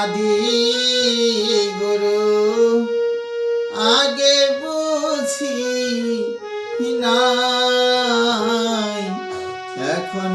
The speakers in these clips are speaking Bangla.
আদি গুরু। আগে বুঝি না এখন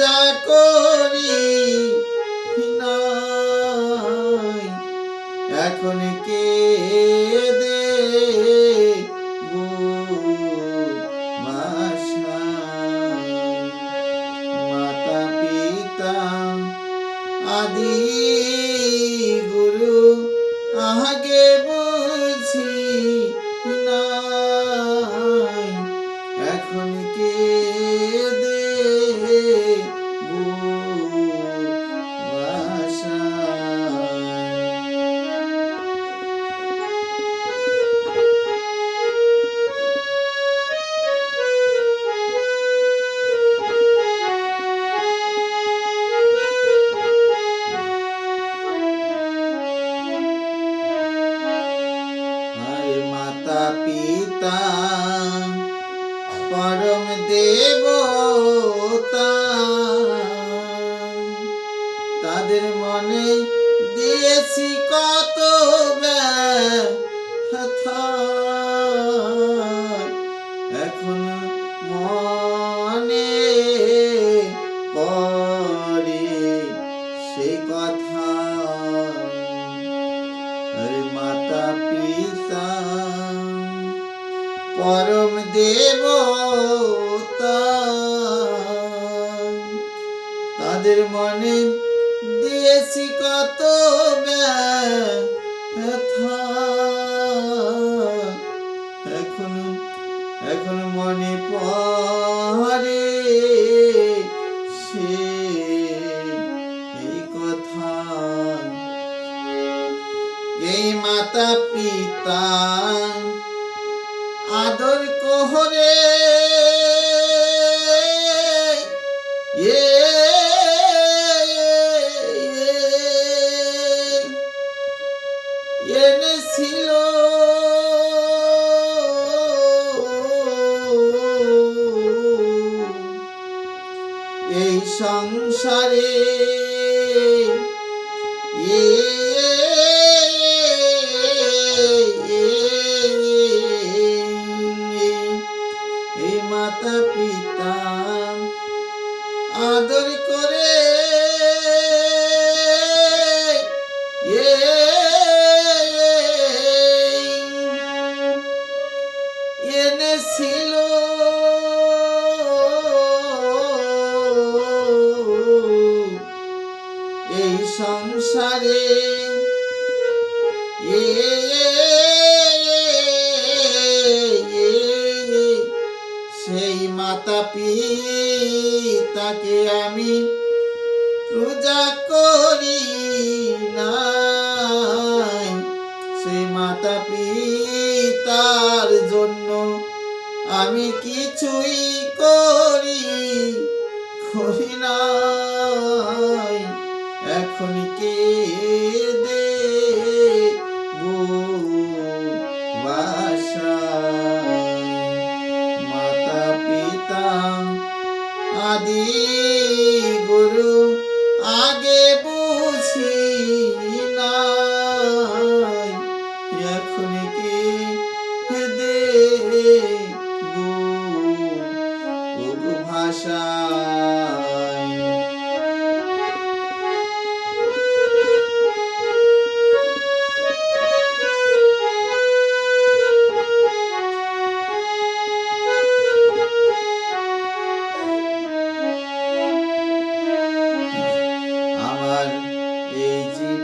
পূজা করি এখন কে তাদের মনে দিয়েছি কত এখন মনে পড়ে সে এই কথা। এই মাতা পিতা আদর কোহরে এই সংসারে এই সেই মাতা পিতাকে আমি পূজা করি নাই। সেই মাতা পিতার জন্য আমি কিছুই করি করি নাই। এখন কে দে আদি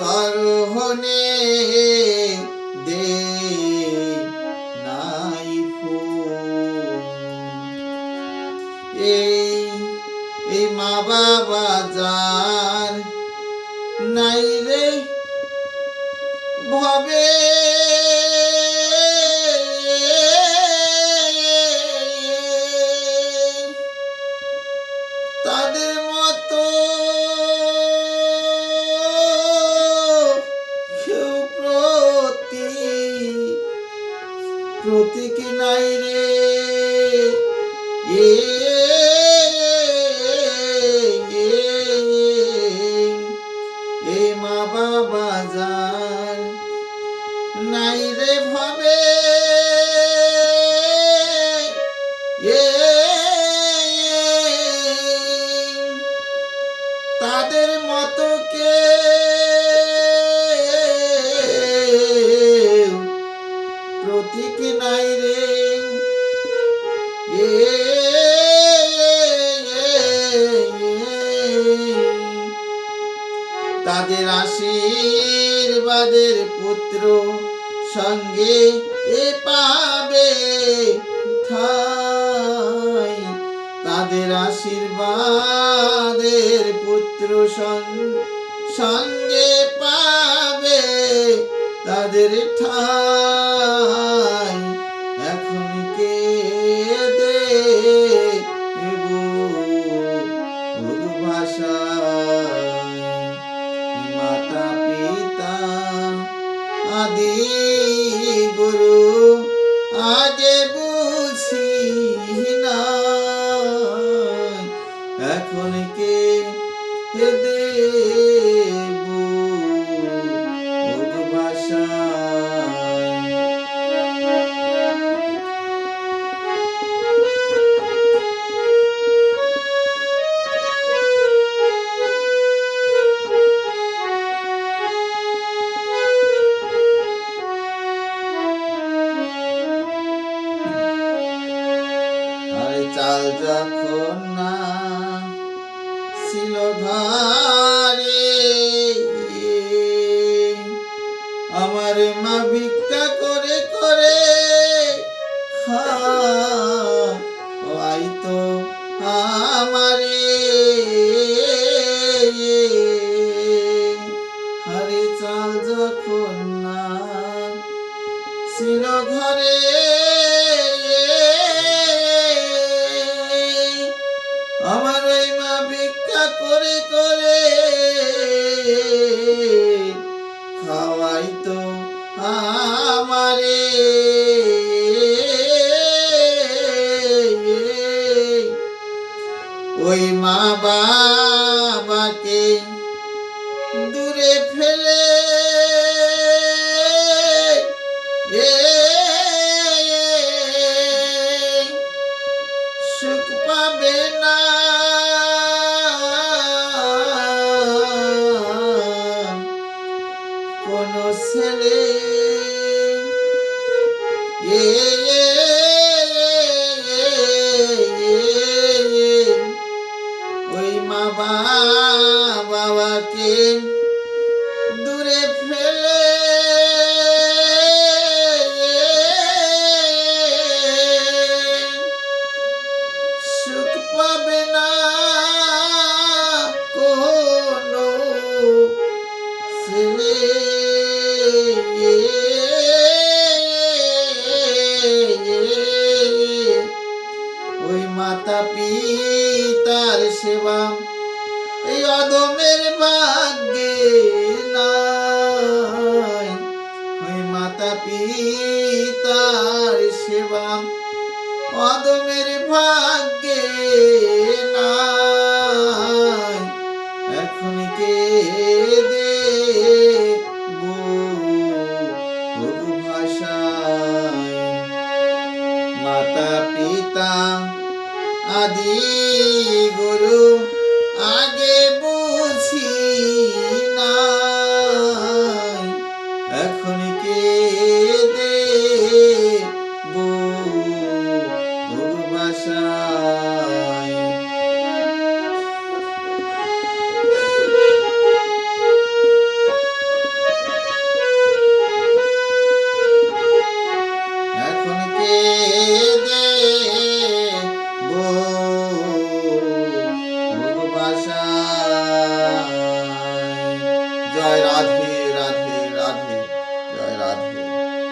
চরণে দে নাই এই এই মা বাবা যার নাই রে ভবে প্রতীক নাই রে এ এ মা বাবা যার নাই রে ভাবে এ তাদের মতো কে তাদের আশীর্বাদের পুত্র সঙ্গে এ পাবে ঠাই তাদের আশীর্বাদের পুত্র সঙ্গে পাবে তাদের ঠাই। ভাষায় মাতা পিতা আদি চাল যখন না ছিল ঘরে আমার মা ভিক্ষা করে করে খাই তো আমারে। আরে চাল যখন না ছিল ঘরে ওই মা বাবাকে দূরে ফেলে সুখ পাবে না কোনো ছেলে. পাবে না কোনো ছেলে ওই মাতা পিতার সেবা এই অদমের ভাগ্যে না ওই মাতা পিতার সেবা অদমের ভাগ ভাগ্যে নাই? এখন কে দে ভাষায় মাতা পিতা আদি গুরু আগে বুঝি না।